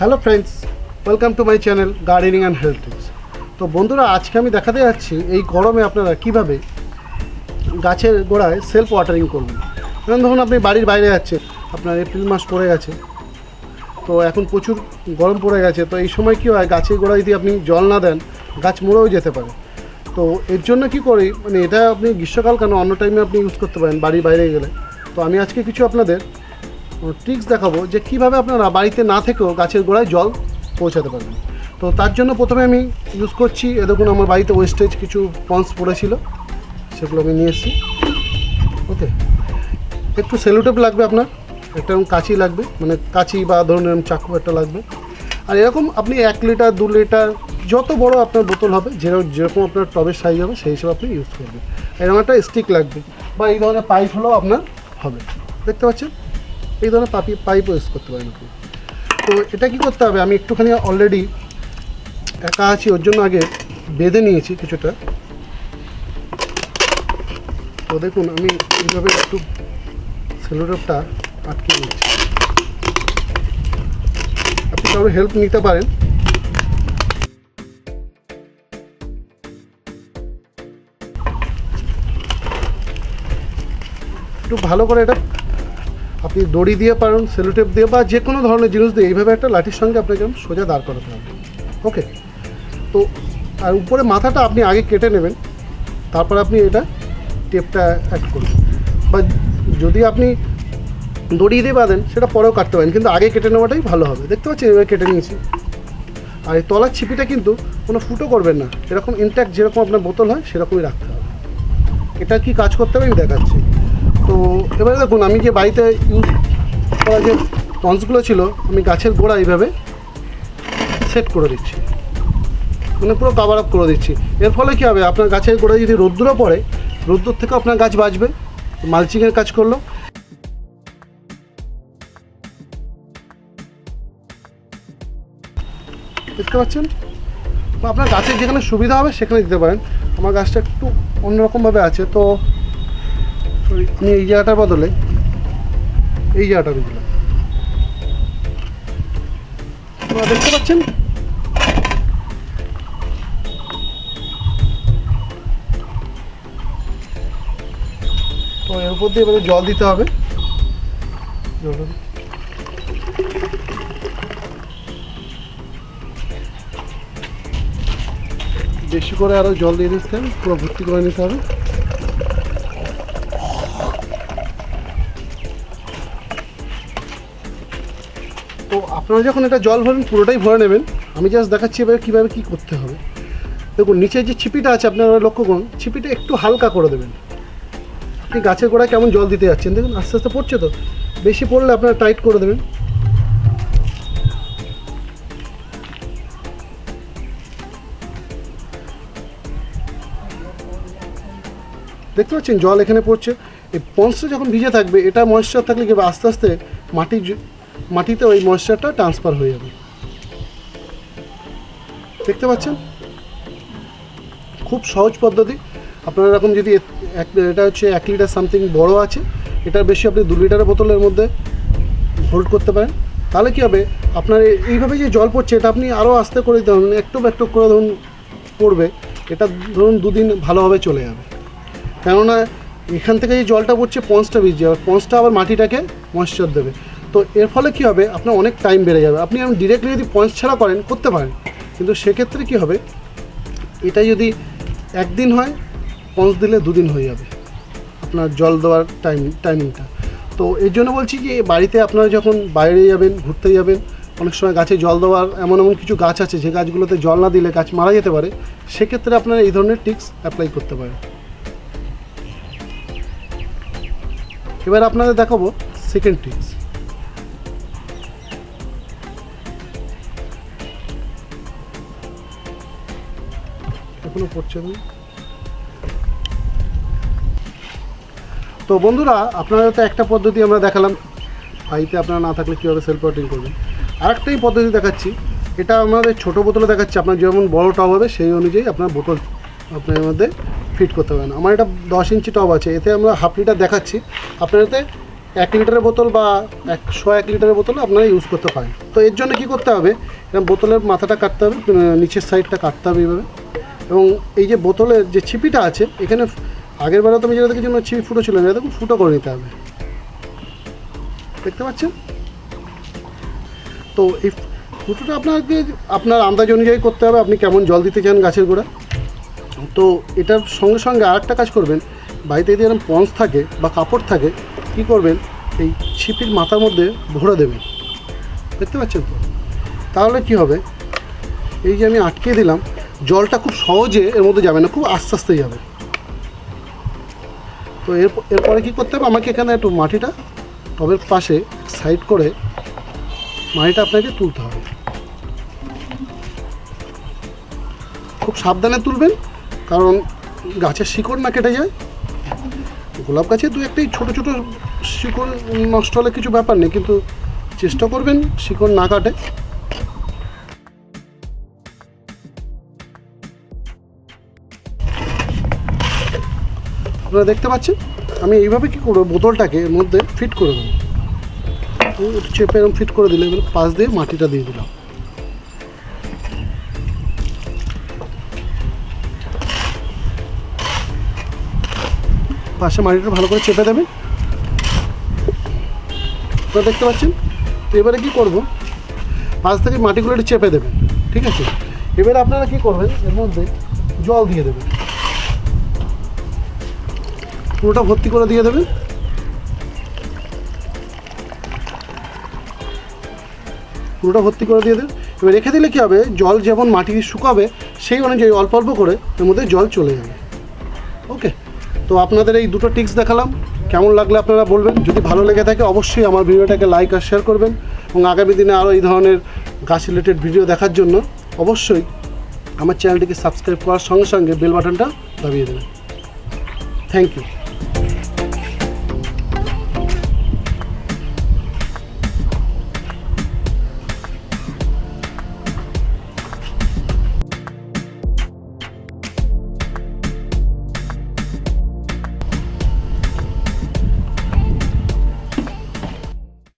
Hello friends welcome to my channel gardening and health tips তো বন্ধুরা, আজকে আমি দেখাতে যাচ্ছি এই গরমে আপনারা কীভাবে গাছের গোড়ায় সেলফ ওয়াটারিং করবেন। যেমন ধরুন, আপনি বাড়ির বাইরে যাচ্ছেন আপনার এপ্রিল মাস পড়ে গেছে, তো এখন প্রচুর গরম পড়ে গেছে, তো এই সময় কী হয়, গাছের গোড়ায় যদি আপনি জল না দেন, গাছ মরেও যেতে পারে। তো এর জন্য কি করি মানে এটা আপনি গ্রীষ্মকাল কেন, অন্য টাইমে আপনি ইউজ করতে পারেন, বাড়ির বাইরে গেলে। তো আমি আজকে কিছু আপনাদের ট্রিক্স দেখাবো যে কীভাবে আপনারা বাড়িতে না থেকেও গাছের গোড়ায় জল পৌঁছাতে পারবেন। তো তার জন্য প্রথমে আমি ইউজ করছি, এ দেখুন আমার বাড়িতে ওয়েস্টেজ কিছু পন্স পড়েছিল, সেগুলো আমি নিয়ে এসেছি। ওকে, একটু সেলুটেপ লাগবে আপনার, একটা এরকম কাঁচি লাগবে মানে কাঁচি বা ধরুন এরকম চাকু একটা লাগবে। আর এরকম আপনি এক লিটার দু লিটার যত বড় আপনার বোতল হবে যেরকম যেরকম আপনার টবের সাইজ হবে, সেই হিসেবে আপনি ইউজ করবেন। এরকম একটা স্টিক লাগবে বা এই ধরনের পাইপ হলেও আপনার হবে। দেখতে পাচ্ছেন? এই ধরনের পাপি পাইপও ইউজ করতে পারেন আপনি। তো এটা কি করতে হবে? আমি একটুখানি অলরেডি একা আছি, ওর জন্য আগে বেঁধে নিয়েছি কিছুটা। তো দেখুন, আমি এইভাবে একটু সেলোটেপটা আটকে নিয়েছি। আপনি কারও হেল্প নিতে পারেন। একটু ভালো করে এটা আপনি দড়ি দিয়ে পারেন, সেলোটেপ দিয়ে বা যে কোনো ধরনের জিনিস দিয়ে, এইভাবে একটা লাঠির সঙ্গে আপনাকে সোজা দাঁড় করাতে হবে। ওকে তো আর উপরে মাথাটা আপনি আগে কেটে নেবেন, তারপর আপনি এটা টেপটা অ্যাড করবেন। বা যদি আপনি দড়ি দিয়ে বাঁধেন, সেটা পরেও কাটতে পারেন, কিন্তু আগে কেটে নেওয়াটাই ভালো হবে। দেখতে পাচ্ছেন, এভাবে কেটে নিয়েছি। আর এই তলার ছিপিটা কিন্তু কোনো ফুটো করবেন না। এরকম ইনট্যাক্ট যেরকম আপনার বোতল হয়, সেরকমই রাখতে হবে। এটা কি কাজ করতে হবে? আমি দেখাচ্ছি। তো এবারে দেখুন, আমি যে বাড়িতে ইউজ করা যে পন্সগুলো ছিল, আমি গাছের গোড়া এইভাবে সেট করে দিচ্ছি। মানে পুরো কাভার আপ করে দিচ্ছি। এর ফলে কী হবে? আপনার গাছের গোড়ায় যদি রোদ্দুরও পড়ে রোদ্দুর থেকে আপনার গাছ বাঁচবে মালচিংয়ের কাজ করল। দেখতে পাচ্ছেন? আপনার গাছের যেখানে সুবিধা হবে, সেখানে দিতে পারেন। আমার গাছটা একটু অন্যরকমভাবে আছে, তো sorry, আমি এই জায়গাটার বদলে এই জায়গাটা দিলাম। আপনারা দেখতে পাচ্ছেন? তো এর উপর দিয়ে এবারে জল দিতে হবে। বেশি করে আরও জল দিয়ে দিতে পুরো ভর্তি করে নিতে হবে। আপনারা যখন এটা জল ভরেন, পুরোটাই ভরে নেবেন। আমি জাস্ট দেখাচ্ছি এবারে কীভাবে কী করতে হবে। দেখুন নিচে যে ছিপিটা আছে, আপনারা লক্ষ্য করুন, ছিপিটা একটু হালকা করে দেবেন। আপনি গাছের গোড়ায় কেমন জল দিতে যাচ্ছেন, দেখুন, আস্তে আস্তে পড়ছে তো। বেশি পড়লে আপনারা টাইট করে দেবেন। দেখতে পাচ্ছেন, জল এখানে পড়ছে। এই পন্সটা যখন ভিজে থাকবে, এটা ময়েশ্চার থাকলে কি আস্তে আস্তে মাটি জ- মাটিতে ওই ময়েশ্চারটা ট্রান্সফার হয়ে যাবে। দেখতে পাচ্ছেন? খুব সহজ পদ্ধতি। আপনারা এরকম যদি এটা হচ্ছে এক লিটার সামথিং বড় আছে, এটার বেশি আপনি দু লিটারের বোতলের মধ্যে হোল্ড করতে পারেন। তাহলে কী হবে? আপনার এইভাবে যে জল পড়ছে, এটা আপনি আরও আস্তে করে দিতে একটু একটু করে ধরুন পড়বে, এটা ধরুন দুদিন ভালোভাবে চলে যাবে। কেননা এখান থেকে যে জলটা পড়ছে, পঞ্চটা ভিজে যাবে, পঞ্চটা আবার মাটিটাকে ময়েশ্চার দেবে। তো এর ফলে কি হবে? আপনার অনেক টাইম বেড়ে যাবে। আপনি ডিরেক্টলি যদি পঞ্চ ছাড়া করেন, করতে পারেন। কিন্তু সেক্ষেত্রে কি হবে? এটা যদি একদিন হয় পঞ্চ দিলে দুদিন হয়ে যাবে আপনার জল দেওয়ার টাইম টাইমিংটা তো এর জন্য বলছি যে বাড়িতে আপনারা যখন বাইরে যাবেন, ঘুরতে যাবেন, অনেক সময় গাছে জল দেওয়ার এমন এমন কিছু গাছ আছে, যে গাছগুলোতে জল না দিলে গাছ মারা যেতে পারে, সেক্ষেত্রে আপনারা এই ধরনের টিক্স অ্যাপ্লাই করতে পারেন। এবার আপনাদের দেখাবো সেকেন্ড টিপস এখনও পড়ছে না তো বন্ধুরা আপনারা তো একটা পদ্ধতি আমরা দেখালাম। বাড়িতে আপনারা না থাকলে কীভাবে সেলফ ওয়াটিং করবেন? আরেকটাই পদ্ধতি দেখাচ্ছি। এটা আমাদের ছোটো বোতলে দেখাচ্ছি। আপনার যেমন বড় টব হবে, সেই অনুযায়ী আপনার বোতল আপনার মধ্যে ফিট করতে পারেন আমার এটা দশ ইঞ্চি টব আছে। এতে আমরা হাফ লিটার দেখাচ্ছি। আপনার এতে এক লিটারের বোতল বা একশো এক লিটারের বোতল আপনারা ইউজ করতে পারেন। তো এর জন্য কি করতে হবে? এরকম বোতলের মাথাটা কাটতে হবে নিচের সাইডটা কাটতে হবে এইভাবে। এবং এই যে বোতলের যে ছিপিটা আছে, এখানে আগের বেলা তো আমি যেটা দেখেছি ছিপি ফুটো ছিল না দেখুন ফুটো করে নিতে হবে। দেখতে পাচ্ছেন? তো এই ফুটোটা আপনাকে, আপনার আন্দাজ অনুযায়ী করতে হবে, আপনি কেমন জল দিতে চান গাছের গোড়া। তো এটার সঙ্গে সঙ্গে আর একটা কাজ করবেন, বাড়িতে যদি এরকম পন্স থাকে বা কাপড় থাকে, কি করবেন? এই ছিপির মাথার মধ্যে ভরে দেবেন। দেখতে পাচ্ছেন তাহলে কি হবে? এই যে আমি আটকে দিলাম জলটা খুব সহজে এর মধ্যে যাবে না, খুব আস্তে আস্তে যাবে। তো এর এরপরে কী করতে হবে? আমাকে এখানে একটু মাটিটা টবের পাশে সাইড করে মাটিটা আপনাকে তুলতে হবে। খুব সাবধানে তুলবেন, কারণ গাছের শিকড় না কেটে যায়। গোলাপ গাছে দু একটাই ছোটো ছোটো শিকড় নষ্ট হলে কিছু ব্যাপার নেই, কিন্তু চেষ্টা করবেন শিকড় না কাটে। আপনারা দেখতে পাচ্ছেন? আমি এইভাবে কী করব? বোতলটাকে এর মধ্যে ফিট করে দেবো। চেপে এরকম ফিট করে দিলে এবার পাশ দিয়ে মাটিটা দিয়ে দিলাম। পাশে মাটিটা ভালো করে চেপে দেবেন। আপনারা দেখতে পাচ্ছেন? তো এবারে কি করব? পাশ থেকে মাটিগুলো একটু চেপে দেবেন, ঠিক আছে? এবারে আপনারা কি করবেন? এর মধ্যে জল দিয়ে দেবেন। পুরোটা ভর্তি করে দিয়ে দেবেন পুরোটা ভর্তি করে দিয়ে দেবেন এবার রেখে দিলে কী হবে? জল যেমন মাটি শুকাবে, সেই অনুযায়ী অল্প অল্প করে এর মধ্যে জল চলে যাবে। ওকে তো আপনাদের এই দুটো টিপস দেখালাম। কেমন লাগলে আপনারা বলবেন? যদি ভালো লেগে থাকে, অবশ্যই আমার ভিডিওটাকে লাইক আর শেয়ার করবেন। এবং আগামী দিনে আরও এই ধরনের গাছ রিলেটেড ভিডিও দেখার জন্য অবশ্যই আমার চ্যানেলটিকে সাবস্ক্রাইব করার সঙ্গে সঙ্গে বেল বাটনটা দাবিয়ে দেবেন। Thank you